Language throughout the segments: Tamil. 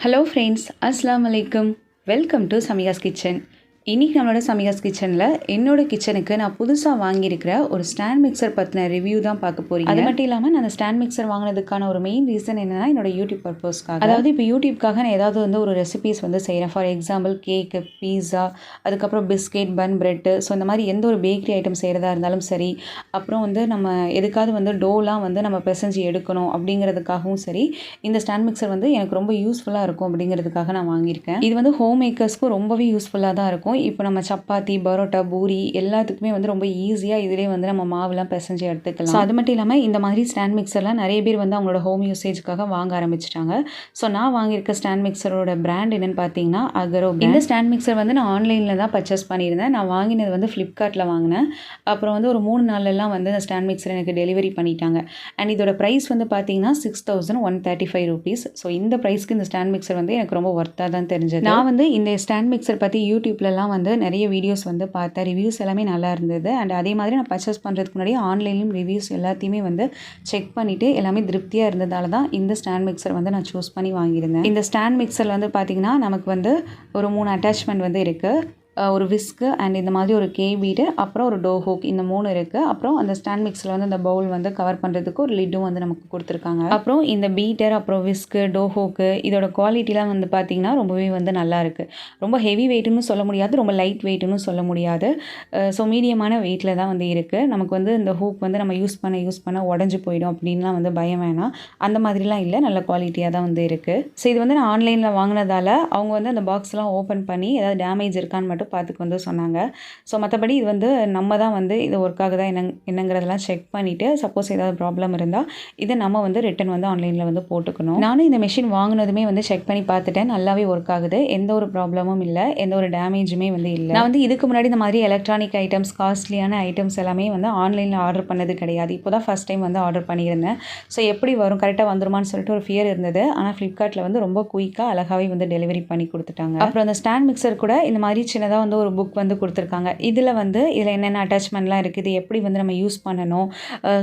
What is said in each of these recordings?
ஹலோ ஃப்ரெண்ட்ஸ் அஸ்லாம் அலைக்கும் வெல்கம் டு சமிகாஸ் கிச்சன் இன்றைக்கி நம்மளோட சமிகாஸ் கிச்சனில் என்னோட கிச்சனுக்கு நான் புதுசாக வாங்கியிருக்கிற ஒரு ஸ்டாண்ட் மிக்சர் பற்றின ரிவ்யூ தான் பார்க்க போகிறீங்க அது மட்டும் இல்லாமல் நான் அந்த ஸ்டாண்ட் மிக்சர் வாங்கினதுக்கான ஒரு மெயின் ரீசன் என்னென்னா என்னோட யூடியூப் பர்பஸ்க்காக அதாவது இப்போ யூடியூப்காக நான் ஏதாவது வந்து ஒரு ரெசிபீஸ் வந்து செய்கிறேன் ஃபார் எக்ஸாம்பிள் கேக்கு பீஸா அதுக்கப்புறம் பிஸ்கெட் பன் பிரெட்டு ஸோ இந்த மாதிரி எந்த ஒரு பேக்கரி ஐட்டம் செய்கிறதா இருந்தாலும் சரி அப்புறம் வந்து நம்ம எதுக்காவது வந்து டோலாம் வந்து நம்ம பிசைஞ்சு எடுக்கணும் அப்படிங்கிறதுக்காகவும் சரி இந்த ஸ்டாண்ட் மிக்சர் வந்து எனக்கு ரொம்ப யூஸ்ஃபுல்லாக இருக்கும் அப்படிங்கிறதுக்காக நான் வாங்கியிருக்கேன். இது வந்து ஹோம் மேக்கர்ஸ்க்கும் ரொம்பவே யூஸ்ஃபுல்லாக தான் இருக்கும். இப்போ நம்ம சப்பாத்தி பரோட்டா பூரி எல்லாத்துக்குமே வந்து ரொம்ப ஈஸியாக இதிலே வந்து நம்ம மாவுலாம் பிசைஞ்சு எடுத்துக்கலாம். ஸோ அது மட்டும் இல்லாமல் இந்த மாதிரி ஸ்டாண்ட் மிக்சர்லாம் நிறைய பேர் வந்து அவங்களோட ஹோம் யூசேஜ்க்காக வாங்க ஆரம்பிச்சிட்டாங்க. ஸோ நான் வாங்கியிருக்க ஸ்டாண்ட் மிக்சரோட பிராண்ட் என்னன்னு பார்த்தீங்கன்னா அகரோ இந்த ஸ்டாண்ட் மிக்சர் வந்து நான் ஆன்லைனில் தான் பர்ச்சேஸ் பண்ணியிருந்தேன். நான் வாங்கினது வந்து ஃப்ளிப்கார்ட்டில் வாங்கினேன். அப்புறம் வந்து ஒரு மூணு நாள்லலாம் வந்து இந்த ஸ்டாண்ட் மிக்சர் எனக்கு டெலிவரி பண்ணிட்டாங்க. அண்ட் இதோட ப்ரைஸ் வந்து பார்த்தீங்கன்னா six thousand one thirty five rupees so இந்த ப்ரைஸ்க்கு இந்த ஸ்டாண்ட் மிக்சர் வந்து எனக்கு ரொம்ப ஒர்த்தாக தான் தெரிஞ்சது. நான் வந்து இந்த ஸ்டாண்ட் மிக்சர் பற்றி யூடியூப்லலாம் வந்து நிறைய வீடியோஸ் வந்து பார்த்தேன். ரிவ்யூஸ் எல்லாமே நல்லா இருந்தது. அண்ட் அதே மாதிரி நான் பர்ச்சேஸ் பண்ணுறதுக்கு முன்னாடி ஆன்லைன்லையும் ரிவ்யூஸ் எல்லாத்தையுமே வந்து செக் பண்ணிவிட்டு எல்லாமே திருப்தியாக இருந்ததால தான் இந்த ஸ்டாண்ட் மிக்சர் வந்து நான் சூஸ் பண்ணி வாங்கியிருந்தேன். இந்த ஸ்டாண்ட் மிக்சர் வந்து பார்த்திங்கன்னா நமக்கு வந்து ஒரு மூணு அட்டாச்மெண்ட் வந்து இருக்குது ஒரு விஸ்க்கு அண்ட் இந்த மாதிரி ஒரு கே பீடு அப்புறம் ஒரு டோ ஹோக் இந்த மூணு இருக்குது அப்புறம் அந்த ஸ்டாண்ட் மிக்ஸில் வந்து அந்த பவுல் வந்து கவர் பண்ணுறதுக்கு ஒரு லிட்டும் வந்து நமக்கு கொடுத்துருக்காங்க. அப்புறம் இந்த பீட்டர் அப்புறம் விஸ்க்கு டோ ஹோக்கு இதோட குவாலிட்டிலாம் வந்து பார்த்திங்கன்னா ரொம்பவே வந்து நல்லா இருக்குது ரொம்ப ஹெவி வெயிட்டுன்னு சொல்ல முடியாது ரொம்ப லைட் வெயிட்டுன்னு சொல்ல முடியாது. ஸோ மீடியமான வெயிட்டில் தான் வந்து இருக்குது நமக்கு வந்து இந்த ஹூக் வந்து நம்ம யூஸ் பண்ண யூஸ் பண்ண உடஞ்சி போயிடும் அப்படின்லாம் வந்து பயம் வேணாம். அந்த மாதிரிலாம் இல்லை நல்ல குவாலிட்டியாக தான் வந்து இருக்குது ஸோ இது வந்து நான் ஆன்லைனில் வாங்கினதால அவங்க வந்து அந்த பாக்ஸ்லாம் ஓப்பன் பண்ணி ஏதாவது டேமேஜ் இருக்கான்னு மட்டும் பார்த்துக்கு வந்து சொன்னாங்க. ஸோ மற்றபடி இது வந்து நம்ம தான் வந்து இது ஒர்க் ஆகுதா என்ன என்னங்கிறதெல்லாம் செக் பண்ணிவிட்டு சப்போஸ் ஏதாவது ப்ராப்ளம் இருந்தால் இதை நம்ம வந்து ரிட்டன் வந்து ஆன்லைனில் வந்து போட்டுக்கணும். நானும் இந்த மிஷின் வாங்கினதுமே வந்து செக் பண்ணி பார்த்துட்டேன். நல்லாவே ஒர்க் ஆகுது. எந்த ஒரு ப்ராப்ளமும் இல்லை. எந்த ஒரு டேமேஜுமே வந்து இல்லை. நான் வந்து இதுக்கு முன்னாடி இந்த மாதிரி எலக்ட்ரானிக் ஐட்டம்ஸ் காஸ்ட்லியான ஐட்டம்ஸ் எல்லாமே வந்து ஆன்லைனில் ஆர்டர் பண்ணது கிடையாது. இப்போ தான் ஃபஸ்ட் டைம் வந்து ஆர்டர் பண்ணியிருந்தேன். ஸோ எப்படி வரும்? கரெக்டாக வந்துருமான்னு சொல்லிட்டு ஒரு ஃபியர் இருந்தது. ஆனால் ஃப்ளிப்கார்ட்டில் வந்து ரொம்ப குயிக்காக அழகாகவே வந்து டெலிவரி பண்ணி கொடுத்துட்டாங்க. அப்புறம் அந்த ஸ்டாண்ட் மிக்சர் கூட இந்த மாதிரி சின்ன சின்னதாக வந்து ஒரு புக் வந்து கொடுத்துருக்காங்க. இதில் வந்து இதில் என்னென்ன அட்டாச்மெண்ட்லாம் இருக்குது எப்படி வந்து நம்ம யூஸ் பண்ணணும்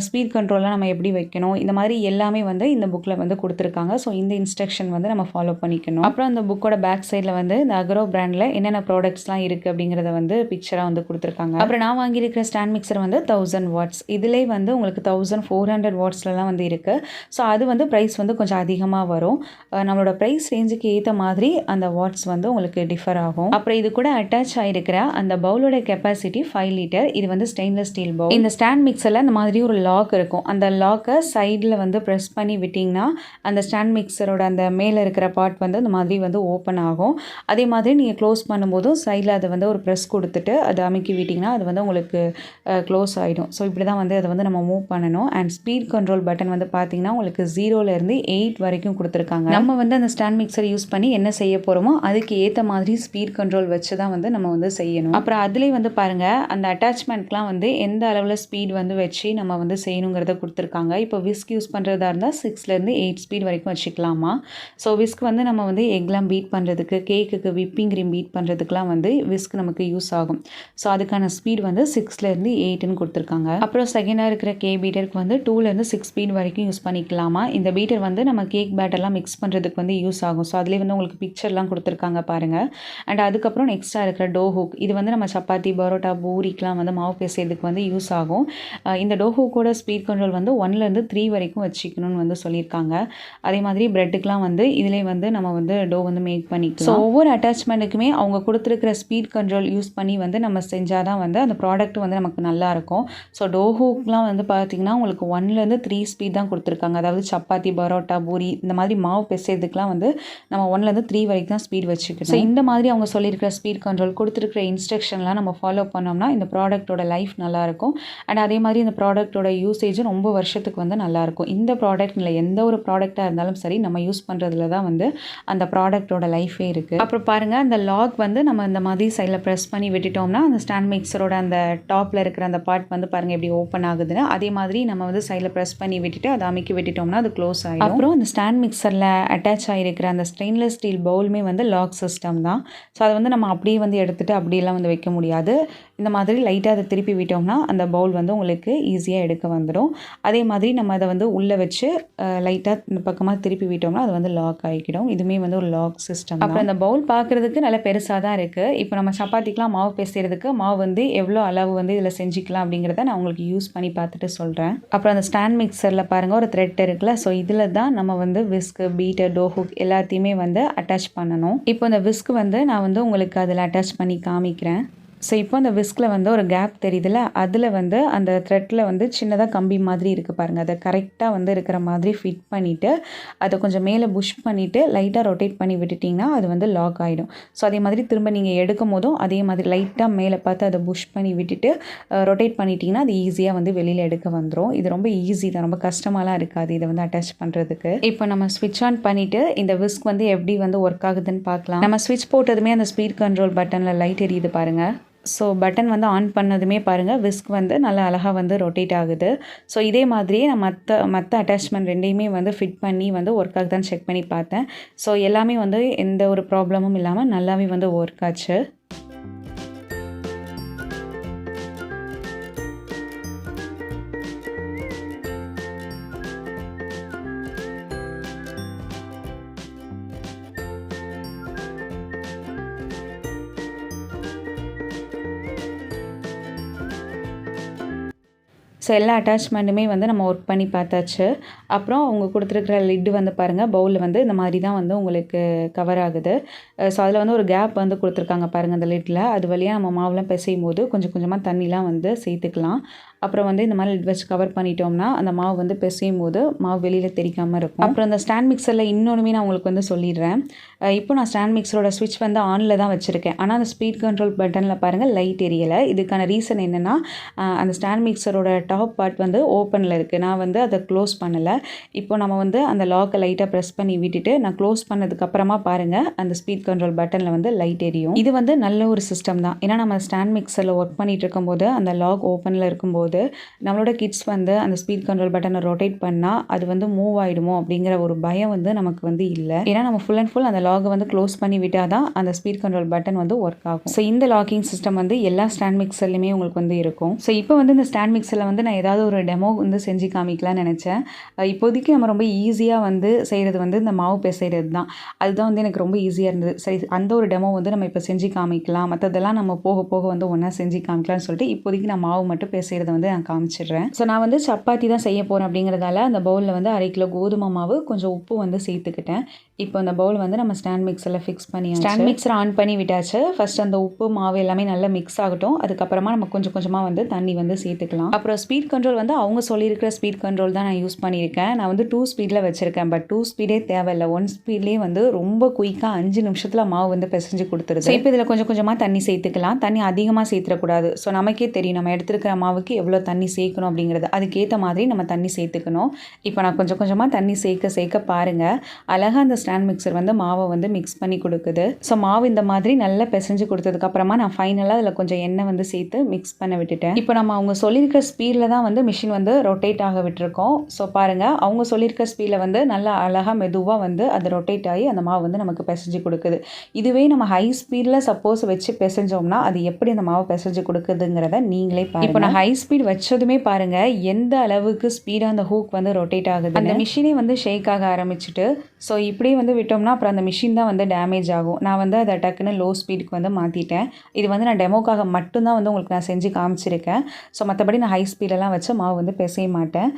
ஸ்பீட் கண்ட்ரோல்லாம் நம்ம எப்படி வைக்கணும் இந்த மாதிரி எல்லாமே வந்து இந்த புக்கில் வந்து கொடுத்துருக்காங்க. ஸோ இந்த இன்ஸ்ட்ரக்ஷன் வந்து நம்ம ஃபாலோ பண்ணிக்கணும். அப்புறம் அந்த புக்கோட பேக் சைடில் வந்து இந்த அக்ரோ பிராண்டில் என்னென்ன ப்ராடக்ட்ஸ்லாம் இருக்குது அப்படிங்கிறத வந்து பிக்சராக வந்து கொடுத்துருக்காங்க. அப்புறம் நான் வாங்கியிருக்கிற ஸ்டாண்ட் மிக்சர் வந்து தௌசண்ட் வாட்ஸ் இதிலே வந்து உங்களுக்கு தௌசண்ட் ஃபோர் ஹண்ட்ரட் வாட்ஸ்லலாம் வந்து இருக்குது ஸோ அது வந்து ப்ரைஸ் வந்து கொஞ்சம் அதிகமாக வரும். நம்மளோட ப்ரைஸ் ரேஞ்சுக்கு ஏற்ற மாதிரி அந்த வாட்ஸ் வந்து உங்களுக்கு டிஃபர் ஆகும். அப்புறம் இது கூட அட்டாச் ஆகிருக்கிற அந்த பவுலோட கெப்பாசிட்டி ஃபைவ் லிட்டர் இது வந்து ஸ்டெயின்லெஸ் ஸ்டீல் பவுல் இந்த ஸ்டாண்ட் மிக்சரில் இந்த மாதிரி ஒரு லாக் இருக்கும். அந்த லாக்கை சைடில் வந்து ப்ரெஸ் பண்ணி விட்டிங்கன்னா அந்த ஸ்டாண்ட் மிக்சரோட அந்த மேலே இருக்கிற பார்ட் வந்து இந்த மாதிரி வந்து ஓப்பன் ஆகும். அதே மாதிரி நீங்கள் க்ளோஸ் பண்ணும்போதும் சைடில் அதை வந்து ஒரு ப்ரெஸ் கொடுத்துட்டு அதை அமுக்கி விட்டிங்கன்னா அது வந்து உங்களுக்கு க்ளோஸ் ஆகிடும் ஸோ இப்படி தான் வந்து அதை வந்து நம்ம மூவ் பண்ணணும். அண்ட் ஸ்பீட் கண்ட்ரோல் பட்டன் வந்து பார்த்தீங்கன்னா உங்களுக்கு ஜீரோலேருந்து எயிட் வரைக்கும் கொடுத்துருக்காங்க. நம்ம வந்து அந்த ஸ்டாண்ட் மிக்சர் யூஸ் பண்ணி என்ன செய்ய போகிறோமோ அதுக்கு ஏற்ற மாதிரி ஸ்பீட் கண்ட்ரோல் வச்சு தான் வந்து நம்ம வந்து செய்யணும். அப்புறம் அதுலேயே வந்து பாருங்கள் அந்த அட்டாச்மெண்ட்லாம் வந்து எந்த அளவில் ஸ்பீட் வந்து வச்சு நம்ம வந்து செய்யணுங்கிறத கொடுத்துருக்காங்க. இப்போ விஸ்க் யூஸ் பண்ணுறதா இருந்தால் சிக்ஸ்லேருந்து எயிட் ஸ்பீட் வரைக்கும் வச்சுக்கலாமா? ஸோ விஸ்க் வந்து நம்ம வந்து எக்லாம் பீட் பண்ணுறதுக்கு கேக்குக்கு விப்பிங் க்ரீம் பீட் பண்ணுறதுக்குலாம் வந்து விஸ்க் நமக்கு யூஸ் ஆகும். ஸோ அதுக்கான ஸ்பீட் வந்து சிக்ஸ்லேருந்து எயிட்டுன்னு கொடுத்துருக்காங்க. அப்புறம் செகண்டாக இருக்கிற கே பீட்டருக்கு வந்து டூலேருந்து சிக்ஸ் ஸ்பீட் வரைக்கும் யூஸ் பண்ணிக்கலாமா? இந்த பீட்டர் வந்து நம்ம கேக் பேட்டர்லாம் மிக்ஸ் பண்ணுறதுக்கு வந்து யூஸ் ஆகும். ஸோ அதுலேயே வந்து உங்களுக்கு பிக்சர்லாம் கொடுத்துருக்காங்க பாருங்கள் அண்ட் அதுக்கப்புறம் நெக்ஸ்ட்டாக இருக்கிற டோ ஹூக் இது வந்து நம்ம சப்பாத்தி பரோட்டா பூரிக்கெலாம் வந்து மாவு பேசுறதுக்கு வந்து யூஸ் ஆகும். இந்த டோ ஹூக்கோட ஸ்பீட் கண்ட்ரோல் வந்து ஒன்லேருந்து த்ரீ வரைக்கும் வச்சுக்கணும்னு வந்து சொல்லியிருக்காங்க. அதே மாதிரி ப்ரெட்டுக்கெலாம் வந்து இதிலே வந்து நம்ம வந்து டோ வந்து மேக் பண்ணிக்கலாம். ஸோ ஒவ்வொரு அட்டாச்மெண்ட்டுக்குமே அவங்க கொடுத்துருக்கிற ஸ்பீட் கண்ட்ரோல் யூஸ் பண்ணி வந்து நம்ம செஞ்சால் தான் வந்து அந்த ப்ராடக்ட் வந்து நமக்கு நல்லா இருக்கும். ஸோ டோ ஹூக்லாம் வந்து பார்த்திங்கன்னா உங்களுக்கு ஒன்லேருந்து த்ரீ ஸ்பீட் தான் கொடுத்துருக்காங்க. அதாவது சப்பாத்தி பரோட்டா பூரி இந்த மாதிரி மாவு பிசைறதுக்குலாம் வந்து நம்ம ஒன்லேருந்து த்ரீ வரைக்கும் தான் ஸ்பீட் வச்சுக்கணும். ஸோ இந்த மாதிரி அவங்க சொல்லியிருக்கிற ஸ்பீட் கண்ட்ரோல் கொடுத்துருக்கிற இன்ஸ்ட்ரக்ஷன்லாம் நம்ம ஃபாலோ பண்ணோம்னா இந்த ப்ராடக்ட்டோட லைஃப் நல்லாயிருக்கும். அண்ட் அதே மாதிரி இந்த ப்ராடக்ட்டோட யூசேஜும் ரொம்ப வருஷத்துக்கு வந்து நல்லாயிருக்கும். இந்த ப்ராடக்ட் இல்லை எந்த ஒரு ப்ராடக்டாக இருந்தாலும் சரி நம்ம யூஸ் பண்ணுறதுல தான் வந்து அந்த ப்ராடக்ட்டோட லைஃபே இருக்குது அப்புறம் பாருங்கள் அந்த லாக் வந்து நம்ம இந்த மாதிரி சைடில் ப்ரெஸ் பண்ணி விட்டுட்டோம்னா அந்த ஸ்டாண்ட் மிக்சரோட அந்த டாப்பில் இருக்கிற அந்த பார்ட் வந்து பாருங்கள் எப்படி ஓப்பன் ஆகுதுன்னு. அதே மாதிரி நம்ம வந்து சைடில் ப்ரெஸ் பண்ணி விட்டுட்டு அதை அமைக்கி விட்டுட்டோம்னா அது க்ளோஸ் ஆகிடும் அப்புறம் அந்த ஸ்டாண்ட் மிக்சரில் அட்டாச் ஆகிருக்கிற அந்த ஸ்டெயின்லெஸ் ஸ்டீல் பவுலுமே வந்து லாக் சிஸ்டம் தான். ஸோ அதை வந்து நம்ம அப்படியே வந்து வந்து எடுத்துகிட்டு அப்படியெல்லாம் வந்து வைக்க முடியாது. இந்த மாதிரி லைட்டாக அதை திருப்பி விட்டோம்னா அந்த பவுல் வந்து உங்களுக்கு ஈஸியாக எடுக்க வந்துடும் அதே மாதிரி நம்ம அதை வந்து உள்ளே வச்சு லைட்டாக இந்த பக்கமாக திருப்பி விட்டோம்னா அது வந்து லாக் ஆகிக்கிடும் இதுவுமே வந்து ஒரு லாக் சிஸ்டம் அப்புறம் இந்த பவுல் பார்க்குறதுக்கு நல்லா பெருசாக தான் இருக்குது இப்போ நம்ம சப்பாத்திக்கெலாம் மாவு பேசுகிறதுக்கு மாவு வந்து எவ்வளோ அளவு வந்து இதில் செஞ்சுக்கலாம் அப்படிங்கிறத நான் உங்களுக்கு யூஸ் பண்ணி பார்த்துட்டு சொல்கிறேன் அப்புறம் அந்த ஸ்டாண்ட் மிக்சரில் பாருங்கள் ஒரு த்ரெட் இருக்குல்ல. ஸோ இதில் தான் நம்ம வந்து விஸ்க்கு பீட்டர் டோஹுக் எல்லாத்தையுமே வந்து அட்டாச் பண்ணணும். இப்போ இந்த விஸ்க் வந்து நான் வந்து உங்களுக்கு அதில் அட்டாச் பண்ணி காமிக்கிறேன். ஸோ இப்போ அந்த விஸ்கில் வந்து ஒரு கேப் தெரியுதுல்ல அதில் வந்து அந்த த்ரெட்டில் வந்து சின்னதாக கம்பி மாதிரி இருக்குது பாருங்கள் அதை கரெக்டாக வந்து இருக்கிற மாதிரி ஃபிட் பண்ணிவிட்டு அதை கொஞ்சம் மேலே புஷ் பண்ணிவிட்டு லைட்டாக ரொட்டேட் பண்ணி விட்டுட்டிங்கன்னா அது வந்து லாக் ஆகிடும் ஸோ அதே மாதிரி திரும்ப நீங்கள் எடுக்கும் போதும் அதே மாதிரி லைட்டாக மேலே பார்த்து அதை புஷ் பண்ணி விட்டுட்டு ரொட்டேட் பண்ணிட்டிங்கன்னா அது ஈஸியாக வந்து வெளியில் எடுக்க வந்துடும் இது ரொம்ப ஈஸி தான் ரொம்ப கஷ்டமாலாம் இருக்காது இதை வந்து அட்டாச் பண்ணுறதுக்கு இப்போ நம்ம ஸ்விட்ச் ஆன் பண்ணிவிட்டு இந்த விஸ்க் வந்து எப்படி வந்து ஒர்க் ஆகுதுன்னு பார்க்கலாம். நம்ம ஸ்விட்ச் போட்டதுமே அந்த ஸ்பீட் கண்ட்ரோல் பட்டனில் லைட் எரியுது பாருங்கள் ஸோ பட்டன் வந்து ஆன் பண்ணதுமே பாருங்கள் விஸ்க் வந்து நல்லா அழகாக வந்து ரொட்டேட் ஆகுது. ஸோ இதே மாதிரியே நான் மற்ற மற்ற அட்டாச்மெண்ட் ரெண்டையுமே வந்து ஃபிட் பண்ணி வந்து ஒர்க் ஆகுதான்னு செக் பண்ணி பார்த்தேன். ஸோ எல்லாமே வந்து எந்த ஒரு ப்ராப்ளமும் இல்லாமல் நல்லாவே வந்து ஒர்க் ஆச்சு. ஸோ எல்லா அட்டாச்மெண்ட்டுமே வந்து நம்ம ஒர்க் பண்ணி பார்த்தாச்சு. அப்புறம் அவங்க கொடுத்துருக்குற லிட்டு வந்து பாருங்கள் பவுலில் வந்து இந்த மாதிரி தான் வந்து உங்களுக்கு கவர் ஆகுது. ஸோ அதில் வந்து ஒரு கேப் வந்து கொடுத்துருக்காங்க பாருங்கள் அந்த லிட்டில் அது வழியாக நம்ம மாவுலாம் பிசையும் போது கொஞ்சம் கொஞ்சமாக தண்ணிலாம் வந்து சேர்த்துக்கலாம். அப்புறம் வந்து இந்த மாதிரி லிட் வச்சு கவர் பண்ணிட்டோம்னா அந்த மாவு வந்து பிசையும் போது மாவு வெளியில் தெரிக்காமல் இருக்கும். அப்புறம் அந்த ஸ்டாண்ட் மிக்சரில் இன்னொன்றுமே நான் உங்களுக்கு வந்து சொல்லிடுறேன். இப்போ நான் ஸ்டாண்ட் மிக்சரோட ஸ்விட்ச் வந்து ஆனில் தான் வச்சுருக்கேன். ஆனால் அந்த ஸ்பீட் கண்ட்ரோல் பட்டனில் பாருங்கள் லைட் எரியலை. இதுக்கான ரீசன் என்னென்னா அந்த ஸ்டாண்ட் மிக்சரோட டாப் பார்ட் வந்து ஓப்பனில் இருக்குது நான் வந்து அதை க்ளோஸ் பண்ணலை. இப்போ நம்ம வந்து அந்த லாக்கை லைட்டாக ப்ரெஸ் பண்ணி விட்டுட்டு நான் க்ளோஸ் பண்ணதுக்கப்புறமா பாருங்கள் அந்த ஸ்பீட் கண்ட்ரோல் பட்டனில் வந்து லைட் எரியும். இது வந்து நல்ல ஒரு சிஸ்டம் தான். ஏன்னா நம்ம ஸ்டாண்ட் மிக்சரில் ஒர்க் பண்ணிகிட்டு இருக்கும்போது அந்த லாக் ஓப்பனில் இருக்கும்போது நம்மளோட கிட்ஸ் வந்து அந்த ஸ்பீட் கண்ட்ரோல் பட்டனை ரொட்டேட் பண்ணால் அது வந்து மூவ் ஆகிடுமோ அப்படிங்கிற ஒரு பயம் வந்து நமக்கு வந்து இல்லை. ஏன்னா நம்ம ஃபுல் அண்ட் ஃபுல் அந்த லாகை வந்து க்ளோஸ் பண்ணி விட்டால் தான் அந்த ஸ்பீட் கண்ட்ரோல் பட்டன் வந்து ஒர்க் ஆகும். ஸோ இந்த லாக்கிங் சிஸ்டம் வந்து எல்லா ஸ்டாண்ட் மிக்சர்லையுமே உங்களுக்கு வந்து இருக்கும். ஸோ இப்போ வந்து இந்த ஸ்டாண்ட் மிக்சரில் வந்து நான் ஏதாவது ஒரு டெமோ வந்து செஞ்சு காமிக்கலாம்னு நினச்சேன். இப்போதைக்கு நம்ம ரொம்ப ஈஸியாக வந்து செய்கிறது வந்து இந்த மாவு பிசைறது தான். அதுதான் வந்து எனக்கு ரொம்ப ஈஸியாக இருந்தது. சரி அந்த ஒரு டெமோ வந்து நம்ம இப்போ செஞ்சு காமிக்கலாம். மற்றதெல்லாம் நம்ம போக போக வந்து ஒன்றா செஞ்சு காமிக்கலாம்னு சொல்லிட்டு இப்போதைக்கு நான் மாவு மட்டும் பிசைறதை வந்து நான் காமிச்சிடுறேன். ஸோ நான் வந்து சப்பாத்தி தான் செய்ய போகிறேன் அப்படிங்கிறதால அந்த பவுலில் வந்து அரை கிலோ கோதுமை மாவு கொஞ்சம் உப்பு வந்து சேர்த்துக்கிட்டேன். இப்போ அந்த பவுல் வந்து நம்ம ஸ்டாண்ட் மிக்ஸரில் ஃபிக்ஸ் பண்ணி ஸ்டாண்ட் மிக்ஸர் ஆன் பண்ணி விட்டாச்சு. ஃபர்ஸ்ட் அந்த உப்பு மாவு எல்லாமே நல்லா மிக்ஸ் ஆகட்டும். அதுக்கப்புறமா நம்ம கொஞ்சம் கொஞ்சமாக வந்து தண்ணி வந்து சேர்த்துக்கலாம். அப்புறம் ஸ்பீட் கண்ட்ரோல் வந்து அவங்க சொல்லியிருக்கிற ஸ்பீட் கண்ட்ரோல் தான் நான் யூஸ் பண்ணியிருக்கேன். நான் வந்து டூ ஸ்பீடில் வச்சுருக்கேன். பட் டூ ஸ்பீடே தேவையில்லை. ஒன் ஸ்பீட்லேயே வந்து ரொம்ப குயிக்காக அஞ்சு நிமிஷத்தில் மாவு வந்து பிசைஞ்சு கொடுத்துருது. இப்போ இதில் கொஞ்சம் கொஞ்சமாக தண்ணி சேர்த்துக்கலாம். தண்ணி அதிகமாக சேர்த்துடக்கூடாது. ஸோ நமக்கே தெரியும். நம்ம எடுத்துருக்கிற மாவுக்கு எவ்வளோ தண்ணி சேர்க்கணும் அப்படிங்கிறது அதுக்கேற்ற மாதிரி நம்ம தண்ணி சேர்த்துக்கணும். இப்போ நான் கொஞ்சம் கொஞ்சமாக தண்ணி சேர்க்க சேர்க்க பாருங்கள் அழகாக அந்த ஸ்டாண்ட் மிக்சர் வந்து மாவை வந்து மிக்ஸ் பண்ணி கொடுக்குது. ஸோ மாவு இந்த மாதிரி நல்லா பிசைஞ்சு கொடுத்ததுக்கப்புறமா நான் ஃபைனலாக அதில் கொஞ்சம் எண்ணெய் வந்து சேர்த்து மிக்ஸ் பண்ண விட்டுட்டேன். இப்போ நம்ம அவங்க சொல்லியிருக்கிற ஸ்பீடில் தான் வந்து மிஷின் வந்து ரொட்டேட் ஆக விட்டுருக்கோம். ஸோ பாருங்கள் அவங்க சொல்லியிருக்கிற ஸ்பீடில் வந்து நல்லா அழகாக மெதுவாக வந்து அது ரொட்டேட் ஆகி அந்த மாவு வந்து நமக்கு பிசைஞ்சு கொடுக்குது. இதுவே நம்ம ஹை ஸ்பீடில் சப்போஸ் வச்சு பிசைஞ்சோம்னா அது எப்படி அந்த மாவு பிசைஞ்சு கொடுக்குதுங்கிறத நீங்களே இப்போ நான் ஹை ஸ்பீட் வச்சதுமே பாருங்க எந்த அளவுக்கு ஸ்பீடாக அந்த ஹூக் வந்து ரொட்டேட் ஆகுது அந்த மிஷினே வந்து ஷேக் ஆக ஆரம்பிச்சுட்டு ஸோ இப்படியே வந்து விட்டோம்னா அப்புறம் அந்த மிஷின் தான் வந்து டேமேஜ் ஆகும். நான் வந்து அதை டக்குன்னு லோ ஸ்பீடுக்கு வந்து மாற்றிட்டேன் இது வந்து நான் டெமோக்காக மட்டும்தான் வந்து உங்களுக்கு நான் செஞ்சு காமிச்சிருக்கேன். ஸோ மற்றபடி நான் ஹை ஸ்பீடெல்லாம் வச்சு மாவு வந்து பிசைய மாட்டேன்.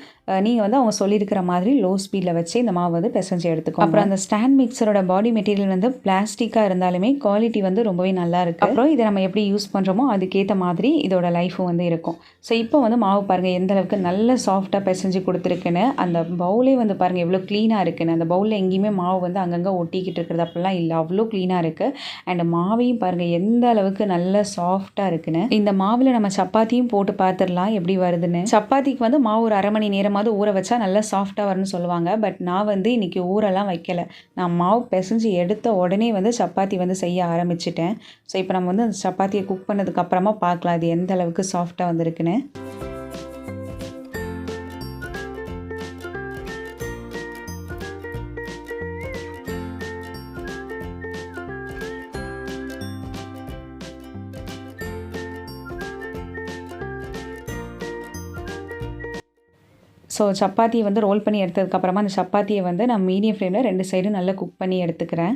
நீங்கள் வந்து அவங்க சொல்லியிருக்கிற மாதிரி லோ ஸ்பீடில் வச்சு இந்த மாவு வந்து பிசைஞ்சு எடுத்துக்கோ அப்புறம் அந்த ஸ்டாண்ட் மிக்சரோட பாடி மெட்டீரியல் வந்து பிளாஸ்டிக்காக இருந்தாலுமே குவாலிட்டி வந்து ரொம்பவே நல்லா இருக்கு. அப்புறம் இதை நம்ம எப்படி யூஸ் பண்ணுறோமோ அதுக்கேற்ற மாதிரி இதோட லைஃபும் வந்து இருக்கும். ஸோ இப்போ இப்போ வந்து மாவு பாருங்கள் எந்த அளவுக்கு நல்ல சாஃப்டாக பிசைஞ்சு கொடுத்துருக்குன்னு அந்த பவுலே வந்து பாருங்கள் எவ்வளோ க்ளீனாக இருக்குன்னு அந்த பவுலில் எங்கேயுமே மாவு வந்து அங்கங்கே ஒட்டிக்கிட்டு இருக்கிறது அப்படிலாம் இல்லை. அவ்வளோ க்ளீனாக இருக்குது அண்ட் மாவையும் பாருங்கள் எந்த அளவுக்கு நல்ல சாஃப்டாக இருக்குன்னு. இந்த மாவில் நம்ம சப்பாத்தியும் போட்டு பார்த்துடலாம் எப்படி வருதுன்னு. சப்பாத்திக்கு வந்து மாவு ஒரு அரை மணி நேரமாவது ஊற வச்சா நல்லா சாஃப்டாக வரும்னு சொல்லுவாங்க. பட் நான் வந்து இன்றைக்கி ஊரெல்லாம் வைக்கல. நான் மாவு பிசைஞ்சு எடுத்த உடனே வந்து சப்பாத்தி வந்து செய்ய ஆரம்பிச்சிட்டேன். ஸோ இப்போ நம்ம வந்து அந்த சப்பாத்தியை குக் பண்ணதுக்கப்புறமா பார்க்கலாம் அது எந்த அளவுக்கு சாஃப்டாக வந்திருக்குன்னு. ஸோ சப்பாத்தியை வந்து ரோல் பண்ணி எடுத்ததுக்கப்புறமா அந்த சப்பாத்தியை வந்து நான் மீடியம் ஃப்ளேமில் ரெண்டு சைடும் நல்லா குக் பண்ணி எடுத்துக்கிறேன்.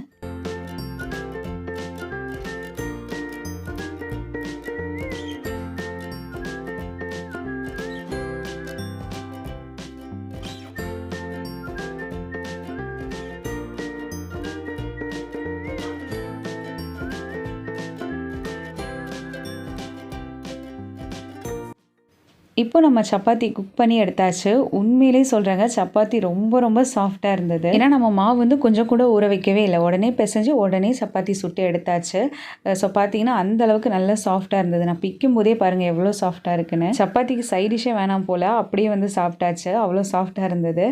இப்போ நம்ம சப்பாத்தி குக் பண்ணி எடுத்தாச்சு. உண்மையிலே சொல்கிறாங்க சப்பாத்தி ரொம்ப ரொம்ப சாஃப்டாக இருந்தது. ஏன்னா நம்ம மாவு வந்து கொஞ்சம் கூட ஊற வைக்கவே இல்லை. உடனே பிசைஞ்சு உடனே சப்பாத்தி சுட்டு எடுத்தாச்சு. ஸோ பார்த்தீங்கன்னா அந்த அளவுக்கு நல்லா சாஃப்டாக இருந்தது. நான் பிக்கும் போதே பாருங்கள் எவ்வளோ சாஃப்டாக இருக்குன்னு. சப்பாத்திக்கு சைடிஷே வேணாம் போல் அப்படியே வந்து சாப்பிட்டாச்சு. அவ்வளோ சாஃப்டாக இருந்தது.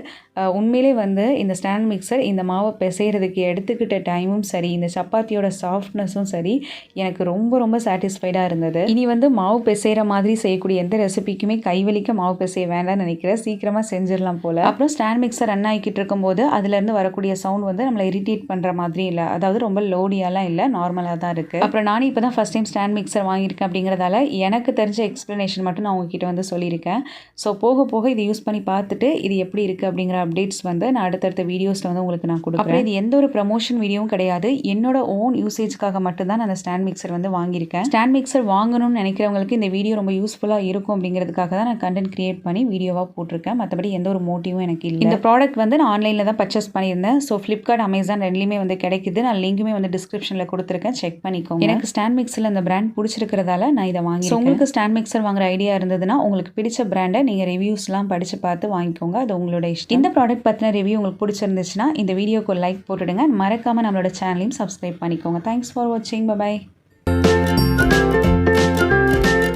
உண்மையிலே வந்து இந்த ஸ்டாண்ட் மிக்சர் இந்த மாவை பிசைகிறதுக்கு எடுத்துக்கிட்ட டைமும் சரி இந்த சப்பாத்தியோட சாஃப்ட்னஸும் சரி எனக்கு ரொம்ப ரொம்ப சாட்டிஸ்ஃபைடாக இருந்தது. இனி வந்து மாவு பிசைகிற மாதிரி செய்யக்கூடிய எந்த ரெசிபிக்குமே கைவலிக்க மாவு பிசைய வேண்டாம்னு நினைக்கிறேன். சீக்கிரமாக செஞ்சிடலாம் போல். அப்புறம் ஸ்டாண்ட் மிக்சர் ரன் ஆகிக்கிட்டு இருக்கும்போது அதுலேருந்து வரக்கூடிய சவுண்ட் வந்து நம்மளை இரிட்டேட் பண்ணுற மாதிரி இல்லை. அதாவது ரொம்ப லோடியாலாம் இல்லை நார்மலாக தான் இருக்குது அப்புறம் நானும் இப்போ தான் ஃபஸ்ட் டைம் ஸ்டாண்ட் மிக்சர் வாங்கியிருக்கேன் அப்படிங்கிறதால எனக்கு தெரிஞ்ச எக்ஸ்ப்ளனேஷன் மட்டும் நான் உங்ககிட்ட வந்து சொல்லியிருக்கேன். ஸோ போக போக இதை யூஸ் பண்ணி பார்த்துட்டு இது எப்படி இருக்குது அப்படிங்கிற அப்டேட்ஸ் வந்து நான் அடுத்தடுத்த வீடியோஸில் வந்து உங்களுக்கு நான் கொடுக்குறேன். இது எந்த ஒரு ப்ரமோஷன் வீடியோவும் கிடையாது. என்னோட ஓன் யூசேஜ்க்காக மட்டும்தான் நான் அந்த ஸ்டாண்ட் மிக்சர் வந்து வாங்கியிருக்கேன். ஸ்டாண்ட் மிக்சர் வாங்கணும்னு நினைக்கிறவங்களுக்கு இந்த வீடியோ ரொம்ப யூஸ்ஃபுல்லாக இருக்கும் அப்படிங்கிறதுக்காக தான் நான் கண்டென்ட் கிரியேட் பண்ணி வீடியோவாக போட்டிருக்கேன். மற்றபடி எந்த ஒரு மோட்டிவும் எனக்கு இல்லை. இந்த ப்ராடக்ட் வந்து நான் ஆன்லைனில் தான் பர்ச்சேஸ் பண்ணியிருந்தேன். ஸோ ஃப்ளிப்கார்ட் அமேசான் ரெண்டுலேயுமே வந்து கிடைக்குது. நான் லிங்க்குமே வந்து டிஸ்கிரிப்ஷனில் கொடுத்துருக்கேன். செக் பண்ணிக்கோங்க. எனக்கு ஸ்டாண்ட் மிக்சரில் அந்த பிராண்ட் பிடிச்சிருக்கிறதால நான் இதை வாங்கி உங்களுக்கு ஸ்டாண்ட் மிக்சர் வாங்குற ஐடியா இருந்ததுன்னா உங்களுக்கு பிடிச்ச பிராண்டை நீங்கள் ரிவ்யூஸ்லாம் படித்து பார்த்து வாங்கிக்கோங்க. அது உங்களோட இஷ்டம். இந்த ப்ராடக்ட் பற்றின ரிவ்யூ உங்களுக்கு பிடிச்சிருந்துச்சுன்னா இந்த வீடியோக்கு லைக் போட்டுடுங்க. மறக்காமல் நம்மளோட சேனலையும் சப்ஸ்கிரைப் பண்ணிக்கோங்க. தேங்க்ஸ் ஃபார் வாட்சிங் பபாய்